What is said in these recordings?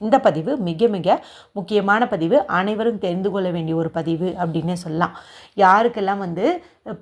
இந்த பதிவு மிக மிக முக்கியமான பதிவு. அனைவரும் தெரிந்து கொள்ள வேண்டிய ஒரு பதிவு அப்படின்னே சொல்லலாம். யாருக்கெல்லாம் வந்து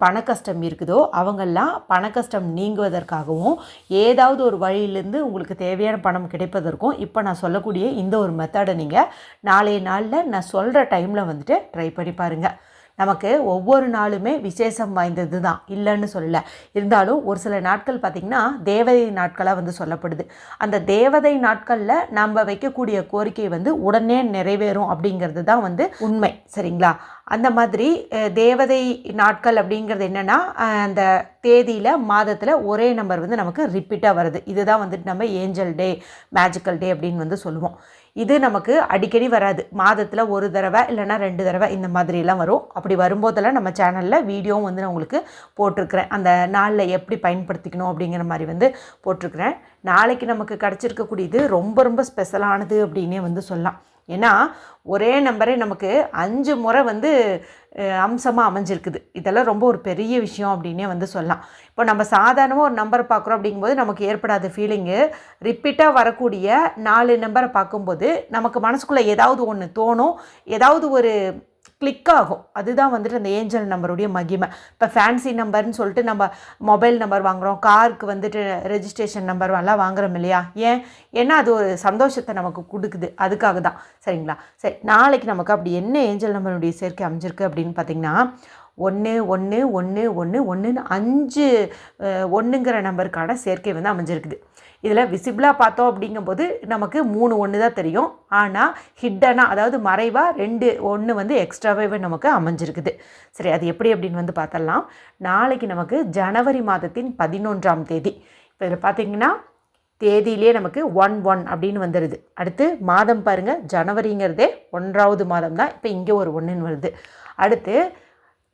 பண கஷ்டம் இருக்குதோ அவங்கெல்லாம் பண கஷ்டம் நீங்குவதற்காகவும் ஏதாவது ஒரு வழியிலேருந்து உங்களுக்கு தேவையான பணம் கிடைப்பதற்கும் இப்போ நான் சொல்லக்கூடிய இந்த ஒரு மெத்தடை நீங்கள் நாளைய நாளில் நான் சொல்கிற டைமில் வந்துட்டு ட்ரை பண்ணி பாருங்கள் நமக்கு ஒவ்வொரு நாளுமே விசேஷம் வாய்ந்தது தான் இல்லைன்னு சொல்லல. இருந்தாலும் ஒரு சில நாட்கள் பார்த்திங்கன்னா தேவதை நாட்களாக வந்து சொல்லப்படுது. அந்த தேவதை நாட்களில் நம்ம வைக்கக்கூடிய கோரிக்கை வந்து உடனே நிறைவேறும் அப்படிங்கிறது தான் வந்து உண்மை. சரிங்களா? அந்த மாதிரி தேவதை நாட்கள் அப்படிங்கிறது என்னென்னா அந்த தேதியில் மாதத்தில் ஒரே நம்பர் வந்து நமக்கு ரிப்பீட்டாக வருது. இதுதான் வந்துட்டு நம்ம ஏஞ்சல் டே மேஜிக்கல் டே அப்படின்னு வந்து சொல்லுவோம். இது நமக்கு அடிக்கடி வராது. மாதத்தில் ஒரு தடவை இல்லைன்னா ரெண்டு தடவை இந்த மாதிரிலாம் வரும். அப்படி வரும்போதெல்லாம் நம்ம சேனலில் வீடியோவும் வந்து நான் உங்களுக்கு போட்டிருக்கிறேன். அந்த நாளில் எப்படி பயன்படுத்திக்கணும் அப்படிங்கிற மாதிரி வந்து போட்டிருக்கிறேன். நாளைக்கு நமக்கு கிடச்சிருக்கக்கூடியது ரொம்ப ரொம்ப ஸ்பெஷலானது அப்படின்னே வந்து சொல்லலாம். ஏன்னா ஒரே நம்பரே நமக்கு அஞ்சு முறை வந்து அம்சமாக அமைஞ்சிருக்குது. இதெல்லாம் ரொம்ப ஒரு பெரிய விஷயம் அப்படின்னே வந்து சொல்லலாம். இப்போ நம்ம சாதாரணமாக ஒரு நம்பர் பார்க்குறோம் அப்படிங்கும்போது நமக்கு ஏற்படாத ஃபீலிங்கு ரிப்பீட்டாக வரக்கூடிய நாலு நம்பரை பார்க்கும்போது நமக்கு மனசுக்குள்ளே ஏதாவது ஒன்று தோணும் ஏதாவது ஒரு கிளிக் ஆகும். அதுதான் வந்துட்டு அந்த ஏஞ்சல் நம்பருடைய மகிமை. இப்போ ஃபேன்சி நம்பர்னு சொல்லிட்டு நம்ம மொபைல் நம்பர் வாங்குகிறோம் காருக்கு வந்துட்டு ரெஜிஸ்ட்ரேஷன் நம்பர் எல்லாம் வாங்குறோம் இல்லையா? ஏன்? ஏன்னா அது ஒரு சந்தோஷத்தை நமக்கு கொடுக்குது. அதுக்காக தான் சரிங்களா? சரி நாளைக்கு நமக்கு அப்படி என்ன ஏஞ்சல் நம்பருடைய சேர்க்கை அமைஞ்சிருக்கு அப்படின்னு பார்த்தீங்கன்னா ஒன்று ஒன்று ஒன்று ஒன்று ஒன்றுன்னு அஞ்சு ஒன்றுங்கிற நம்பருக்கான சேர்க்கை வந்து அமைஞ்சிருக்குது. இதில் விசிபிளாக பார்த்தோம் அப்படிங்கும்போது நமக்கு மூணு ஒன்று தான் தெரியும் ஆனால் ஹிட்டனாக அதாவது மறைவாக ரெண்டு ஒன்று வந்து எக்ஸ்ட்ராவே நமக்கு அமைஞ்சிருக்குது. சரி அது எப்படி அப்படின்னு வந்து பார்த்தலாம் நாளைக்கு நமக்கு ஜனவரி மாதத்தின் பதினொன்றாம் தேதி. இப்போ இதில் பார்த்தீங்கன்னா தேதியிலே நமக்கு ஒன் ஒன் அப்படின்னு வந்துடுது அடுத்து மாதம் பாருங்கள் ஜனவரிங்கிறதே ஒன்றாவது மாதம் தான் இப்போ இங்கே ஒரு ஒன்றுன்னு வருது. அடுத்து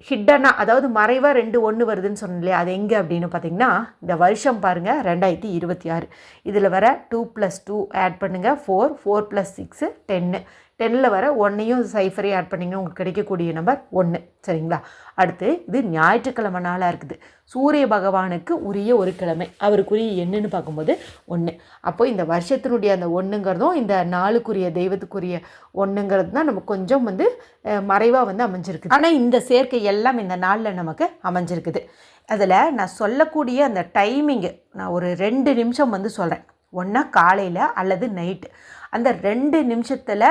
ஹிட்டனா அதாவது மறைவாக ரெண்டு ஒன்று வருதுன்னு சொன்னேன் இல்லையா? அது எங்கே அப்படின்னு பார்த்தீங்கன்னா இந்த வருஷம் பாருங்கள் ரெண்டாயிரத்தி இருபத்தி ஆறு. இதில் வர டூ ப்ளஸ் டூ ஆட் பண்ணுங்கள் ஃபோர் ஃபோர் ப்ளஸ் சிக்ஸு டென்னு டென்னில் வர ஒன்றையும் சைஃபரையும் ஆட் பண்ணிங்கன்னா உங்களுக்கு கிடைக்கக்கூடிய நம்பர் ஒன்று சரிங்களா? அடுத்து இது ஞாயிற்றுக்கிழமை நாளாக இருக்குது. சூரிய பகவானுக்கு உரிய ஒரு கிழமை. அவருக்குரிய என்னன்னு பார்க்கும்போது ஒன்று அப்போ இந்த வருஷத்தினுடைய அந்த ஒன்றுங்கிறதும் இந்த நாளுக்குரிய தெய்வத்துக்குரிய ஒன்றுங்கிறது தான் நமக்கு கொஞ்சம் வந்து மறைவாக வந்து அமைஞ்சிருக்கு ஆனால் இந்த சேர்க்கை எல்லாம் இந்த நாளில் நமக்கு அமைஞ்சிருக்குது. அதில் நான் சொல்லக்கூடிய அந்த டைமிங்கு நான் ஒரு ரெண்டு நிமிஷம் வந்து சொல்கிறேன் ஒன்றா காலையில் அல்லது நைட்டு அந்த ரெண்டு நிமிஷத்தில்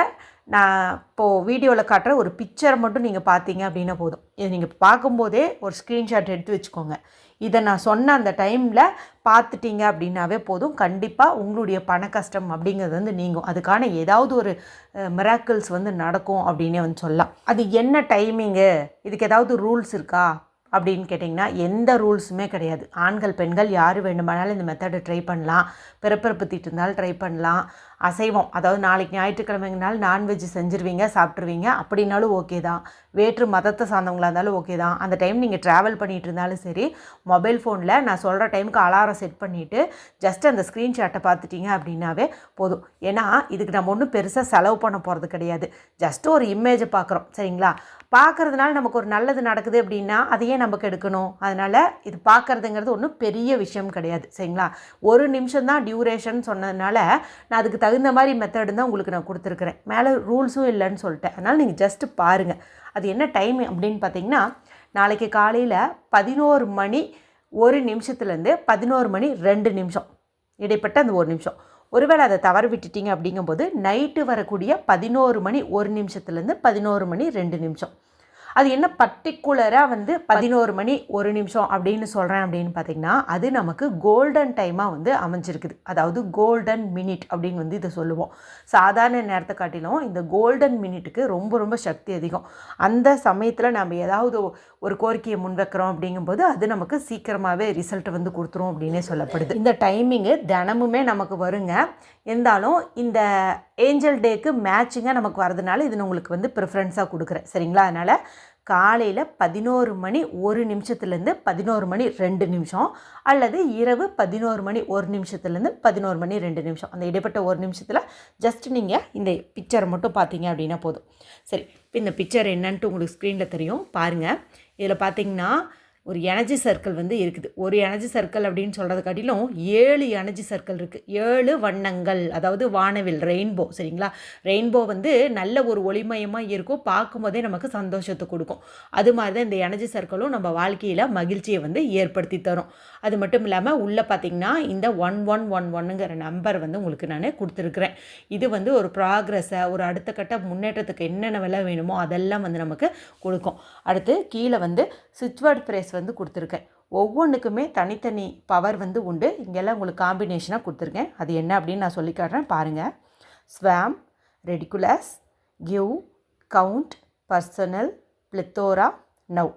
நான் இப்போது வீடியோவில் காட்டுற ஒரு பிக்சரை மட்டும் நீங்கள் பார்த்தீங்க அப்படின்னா போதும். இது நீங்கள் பார்க்கும்போதே ஒரு ஸ்க்ரீன்ஷாட் எடுத்து வச்சுக்கோங்க. இதை நான் சொன்ன அந்த டைமில் பார்த்துட்டீங்க அப்படின்னாவே போதும். கண்டிப்பாக உங்களுடைய பண கஷ்டம் அப்படிங்கிறது வந்து நீங்கும். அதுக்கான ஏதாவது ஒரு மிராக்கிள்ஸ் வந்து நடக்கும் அப்படின்னே வந்து சொல்லலாம். அது என்ன டைமிங்கு இதுக்கு ஏதாவது ரூல்ஸ் இருக்கா? அப்படின்னு கேட்டிங்கன்னா எந்த ரூல்ஸுமே கிடையாது. ஆண்கள் பெண்கள் யார் வேண்டுமானாலும் இந்த மெத்தடை ட்ரை பண்ணலாம். பிறப்பிறப்பு தீட்டு இருந்தாலும் ட்ரை பண்ணலாம். அசைவம் அதாவது நாளைக்கு ஞாயிற்றுக்கிழமைங்கனாலும் நான்வெஜ் செஞ்சுருவீங்க சாப்பிட்ருவீங்க அப்படின்னாலும் ஓகே தான். வேற்று மதத்தை சார்ந்தவங்களாக இருந்தாலும் ஓகே தான். அந்த டைம் நீங்கள் ட்ராவல் பண்ணிகிட்டு இருந்தாலும் சரி மொபைல் ஃபோனில் நான் சொல்கிற டைமுக்கு அலாரம் செட் பண்ணிவிட்டு ஜஸ்ட் அந்த ஸ்க்ரீன்ஷாட்டை பார்த்துட்டீங்க அப்படின்னாவே போதும். ஏன்னா இதுக்கு நம்ம ஒன்றும் பெருசாக செலவு பண்ண போகிறது கிடையாது. ஜஸ்ட் ஒரு இமேஜை பார்க்குறோம் சரிங்களா? பார்க்கறதுனால நமக்கு ஒரு நல்லது நடக்குது அப்படின்னா அதையே நமக்கு எடுக்கணும் அதனால் இது பார்க்கறதுங்கிறது ஒன்றும் பெரிய விஷயம் கிடையாது. சரிங்களா? ஒரு நிமிஷம் தான் டியூரேஷன் சொன்னதுனால நான் அதுக்கு தகுந்த மாதிரி மெத்தடு தான் உங்களுக்கு நான் கொடுத்துருக்குறேன். மேலே ரூல்ஸும் இல்லைன்னு சொல்லிட்டேன். அதனால் நீங்கள் ஜஸ்ட்டு பாருங்கள் அது என்ன டைம் அப்படின்னு பார்த்தீங்கன்னா நாளைக்கு காலையில் பதினோரு மணி ஒரு நிமிஷத்துலேருந்து பதினோரு மணி ரெண்டு நிமிஷம். இடைப்பட்ட அந்த ஒரு நிமிஷம். ஒருவேளை அதை தவறு விட்டுட்டீங்க அப்படிங்கும்போது நைட்டு வரக்கூடிய பதினோரு மணி ஒரு நிமிஷத்துலேருந்து பதினோரு மணி ரெண்டு நிமிஷம். அது என்ன பர்டிகுலராக வந்து பதினோரு மணி ஒரு நிமிஷம் அப்படின்னு சொல்கிறேன் அப்படின்னு பார்த்தீங்கன்னா அது நமக்கு கோல்டன் டைமாக வந்து அமைஞ்சிருக்குது. அதாவது கோல்டன் மினிட் அப்படின்னு வந்து இதை சொல்லுவோம். சாதாரண நேரத்தை காட்டிலும் இந்த கோல்டன் மினிட்டுக்கு ரொம்ப ரொம்ப சக்தி அதிகம். அந்த சமயத்தில் நம்ம ஏதாவது ஒரு கோரிக்கையை முன்வைக்கிறோம் அப்படிங்கும்போது அது நமக்கு சீக்கிரமாகவே ரிசல்ட் வந்து கொடுத்துரும் அப்படின்னே சொல்லப்படுது. இந்த டைமிங்கு தினமுமே நமக்கு வருங்க. இருந்தாலும் இந்த ஏஞ்சல் டேக்கு மேட்சிங்காக நமக்கு வரதுனால இது உங்களுக்கு வந்து ப்ரிஃபரன்ஸாக கொடுக்குறேன். சரிங்களா? அதனால் காலையில் பதினோரு மணி ஒரு நிமிஷத்துலேருந்து பதினோரு மணி ரெண்டு நிமிஷம் அல்லது இரவு பதினோரு மணி ஒரு நிமிஷத்துலேருந்து பதினோரு மணி ரெண்டு நிமிஷம். அந்த இடைப்பட்ட ஒரு நிமிஷத்தில் ஜஸ்ட் நீங்கள் இந்த பிக்சரை மட்டும் பார்த்தீங்க அப்படின்னா போதும். சரி இந்த பிக்சர் என்னன்ட்டு உங்களுக்கு ஸ்க்ரீனில் தெரியும். பாருங்கள் இதில் பார்த்தீங்கன்னா ஒரு எனர்ஜி சர்க்கிள் வந்து இருக்குது. ஒரு எனர்ஜி சர்க்கிள் அப்படின்னு சொல்கிறத காட்டிலும் ஏழு எனர்ஜி சர்க்கிள் இருக்குது ஏழு வண்ணங்கள். அதாவது வானவில் ரெயின்போ சரிங்களா? ரெயின்போ வந்து நல்ல ஒரு ஒளிமயமாக இருக்கும். பார்க்கும்போதே நமக்கு சந்தோஷத்தை கொடுக்கும். அது மாதிரி தான் இந்த எனர்ஜி சர்க்கிளும் நம்ம வாழ்க்கையில் மகிழ்ச்சியை வந்து ஏற்படுத்தி தரும். அது மட்டும் இல்லாமல் உள்ளே பார்த்திங்கன்னா இந்த ஒன் ஒன் ஒன் ஒன்னுங்கிற நம்பர் வந்து உங்களுக்கு நான் கொடுத்துருக்குறேன். இது வந்து ஒரு ப்ராக்ரஸை ஒரு அடுத்த கட்ட முன்னேற்றத்துக்கு என்னென்ன விலை வேணுமோ அதெல்லாம் வந்து நமக்கு கொடுக்கும். அடுத்து கீழே வந்து சுவிட்ச்வேர்ட் ப்ரேஸ் வந்து கொடுத்துருக்கேன். ஒவ்வொன்றுக்குமே தனித்தனி பவர் வந்து உண்டு. இங்கெல்லாம் உங்களுக்கு காம்பினேஷனாக கொடுத்துருக்கேன். அது என்ன அப்படின்னு நான் சொல்லி காட்டுறேன். பாருங்கள் swarm ridiculous give count personal plethora now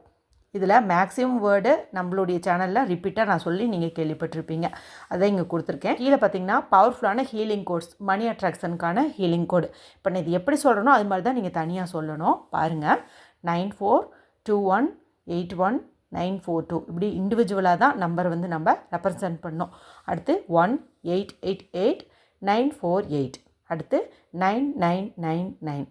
இதில் மேக்ஸிமம் வேர்டு நம்மளுடைய சேனலில் ரிப்பீட்டாக நான் சொல்லி நீங்கள் கேள்விப்பட்டிருப்பீங்க. அதை இங்கே கொடுத்துருக்கேன். கீழே பார்த்தீங்கன்னா பவர்ஃபுல்லான ஹீலிங் கோட்ஸ் மணி அட்ராக்ஷனுக்கான ஹீலிங் கோடு இப்போ நான் இது எப்படி சொல்கிறனோ அது மாதிரி தான் நீங்கள் தனியாக சொல்லணும். பாருங்கள் nine four two one eight one nine four two. இப்படி இண்டிவிஜுவலாக தான் நம்பர் வந்து நம்ம ரெப்ரசன்ட் பண்ணோம். அடுத்து one eight eight eight nine four eight அடுத்து நைன் நைன் நைன் நைன்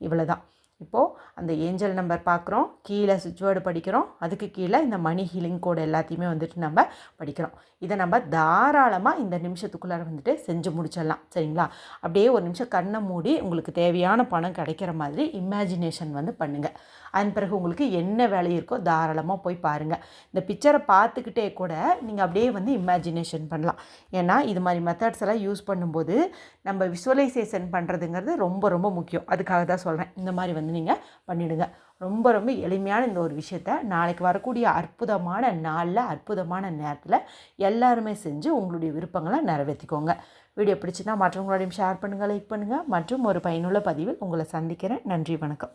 இவ்வளோ தான் இப்போது அந்த ஏஞ்சல் நம்பர் பார்க்குறோம். கீழே சுவிட்ச் வேர்டு படிக்கிறோம். அதுக்கு கீழே இந்த மணி ஹீலிங் கோடு எல்லாத்தையுமே வந்துட்டு நம்ம படிக்கிறோம். இதை நம்ம தாராளமாக இந்த நிமிஷத்துக்குள்ளார வந்துட்டு செஞ்சு முடிச்சிடலாம். சரிங்களா? அப்படியே ஒரு நிமிஷம் கண்ணை மூடி உங்களுக்கு தேவையான பணம் கிடைக்கிற மாதிரி இமேஜினேஷன் வந்து பண்ணுங்கள் அதன் பிறகு உங்களுக்கு என்ன வேலை இருக்கோ தாராளமாக போய் பாருங்கள் இந்த பிக்சரை பார்த்துக்கிட்டே கூட நீங்கள் அப்படியே வந்து இமேஜினேஷன் பண்ணலாம். ஏன்னா இது மாதிரி மெத்தட்ஸ் எல்லாம் யூஸ் பண்ணும்போது நம்ம விஷுவலைசேஷன் பண்ணுறதுங்கிறது ரொம்ப ரொம்ப முக்கியம். அதுக்காக தான் சொல்கிறேன் இந்த மாதிரி வந்து நீங்கள் பண்ணிவிடுங்க ரொம்ப ரொம்ப எளிமையான இந்த ஒரு விஷயத்த நாளைக்கு வரக்கூடிய அற்புதமான நாளில் அற்புதமான நேரத்தில் எல்லாருமே செஞ்சு உங்களுடைய விருப்பங்களை நிறைவேற்றிக்கோங்க. வீடியோ பிடிச்சிருந்தா மற்றவங்களோடையும் ஷேர் பண்ணுங்கள் லைக் பண்ணுங்கள் மற்றும் ஒரு பயனுள்ள பதிவில் உங்களை சந்திக்கிறேன். நன்றி வணக்கம்.